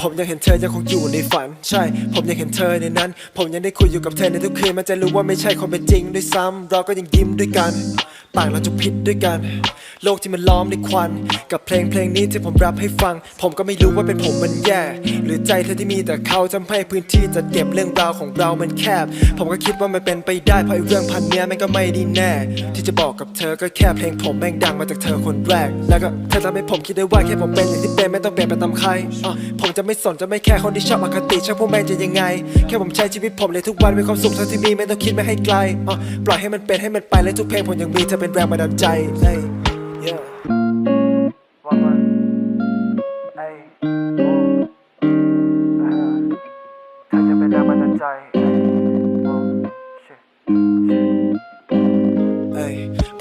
ผมยังเห็นเธอยังคงอยู่ในฝัน ใช่ ผมยังเห็นเธอในนั้น ผมยังได้คุยอยู่กับเธอในทุกคืนแม้จะรู้ว่าไม่ใช่ความเป็นจริงด้วยซ้ำเราก็ยังยิ้มด้วยกัน ปากเราจะพิษด้วยกัน โลกที่มันล้อมด้วยควัน กับเพลงเพลงนี้ที่ผมรับให้ฟัง ผมก็ไม่รู้ว่าเป็นผมมันแย่ หรือใจเธอที่มีแต่เขาทำให้พื้นที่จัดเก็บเรื่องราวของเรามันแคบ ผมก็คิดว่ามันเป็นไปได้เพราะไอ้เรื่องพันเนี้ยแม่งก็ไม่ด้แน่ ที่จะบอกกับเธอก็แค่เพลงผมแม่งดังมาจากเธอคนแรก แล้วก็เธอทำให้ผมคิดได้ว่าแค่ผมเป็นอย่างที่เป็นไม่ต้องเปลี่ยนไปตามใครอะผมจะไม่สนจะไม่แค่คนที่ชอบอคติช่างพวกแม่งจะยังไง แค่ผมใช้ชีวิตผมเลยทุกวันมีความสุขเท่าที่มีไม่ต้องคิดไม่ให้ไกลอะปล่อยให้มันเป็นให้มันไปและทุกเพลงผมยังมีเธอเป็นแรงบันดาลใจเฮ้ย yeah ว่ามาเอ้โอ้อ่าจะเป็นแรงบันดาลใจ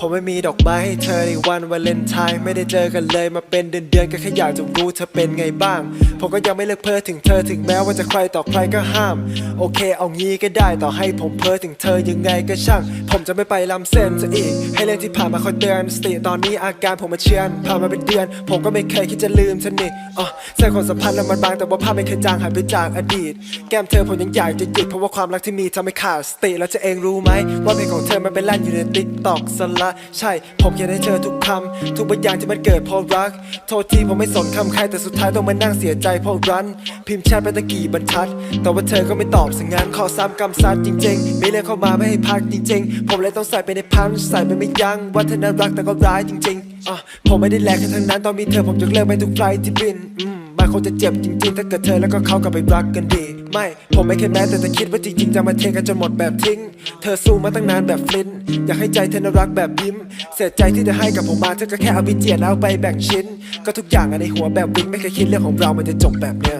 ผมไม่มีดอกไม้ให้เธอในวันวาเลนไทน์ไม่ได้เจอกันเลยมาเป็นเดือนเดือนก็แค่อยากจะรู้เธอเป็นไงบ้าง ผมก็ยังไม่เลิกเพ้อถึงเธอถึงแม้ว่าจะใครต่อใครก็ห้าม โอเคเอางี้ก็ได้ต่อให้ผมเพ้อถึงเธอยังไงก็ช่าง ผมจะไม่ไปล้ำเส้นซะอีก ให้เรื่องที่ผ่านมาคอยเตือนสติตอนนี้อาการผมมาเชือนผ่านมาเป็นเดือน ผมก็ไม่เคยคิดจะลืมเธอนี่อ๋อใส่ความสัมพันธ์แล้วมันบางแต่ว่าภาพไม่เคยจางหายไปจากอดีต แก้มเธอผมยังอยากจะหยิกเพราะว่าความรักที่มีทำให้ขาดสติแล้วจะเองรู้ไหมว่าเพลงของเธอมันเป็นแล่นอยู่ในติ๊กตอกสละใช่ ผมเขียนให้เธอทุกคำทุกบางอย่างที่มันเกิดเพราะรัก โทษทีผมไม่สนคำใครแต่สุดท้ายต้องมานั่งเสียใจเพราะรัน พิมพ์แชทไปตะกี้บรรทัด แต่ว่าเธอก็ไม่ตอบสังงานขอซ้ำกำซัดจริงๆไม่เลื่อกเข้ามาไม่ให้พักจริง ๆ ผมเลยต้องใส่ไปในพันใส่ไปไม่ยั้งว่าเธอน่ารักแต่ก็ร้ายจริงๆอะผมไม่ได้แลกแค่ทั้งนั้นตอนมีเธอผมยกเลิกไปทุกไฟลท์ที่บินอืมมัน คงจะเจ็บจริงๆ ถ้าเกิดเธอแล้วก็เขากลับไปรักกันดี ไม่ ผมไม่เคยแม้แต่จะคิดว่าจริงๆจะมาเทกันจนหมดแบบทิ้ง เธอสู้มาตั้งนานแบบฟลินต์อยากให้ใจเธอน่ารักแบบยิ้ม เสียใจที่เธอให้กับผมมาเธอก็แค่เอาไปเจียนเอาไปแบ่งชิ้น ก็ทุกอย่างในหัวแบบวิ่งไม่เคยคิดเรื่องของเรามันจะจบแบบเนี้ย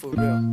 For real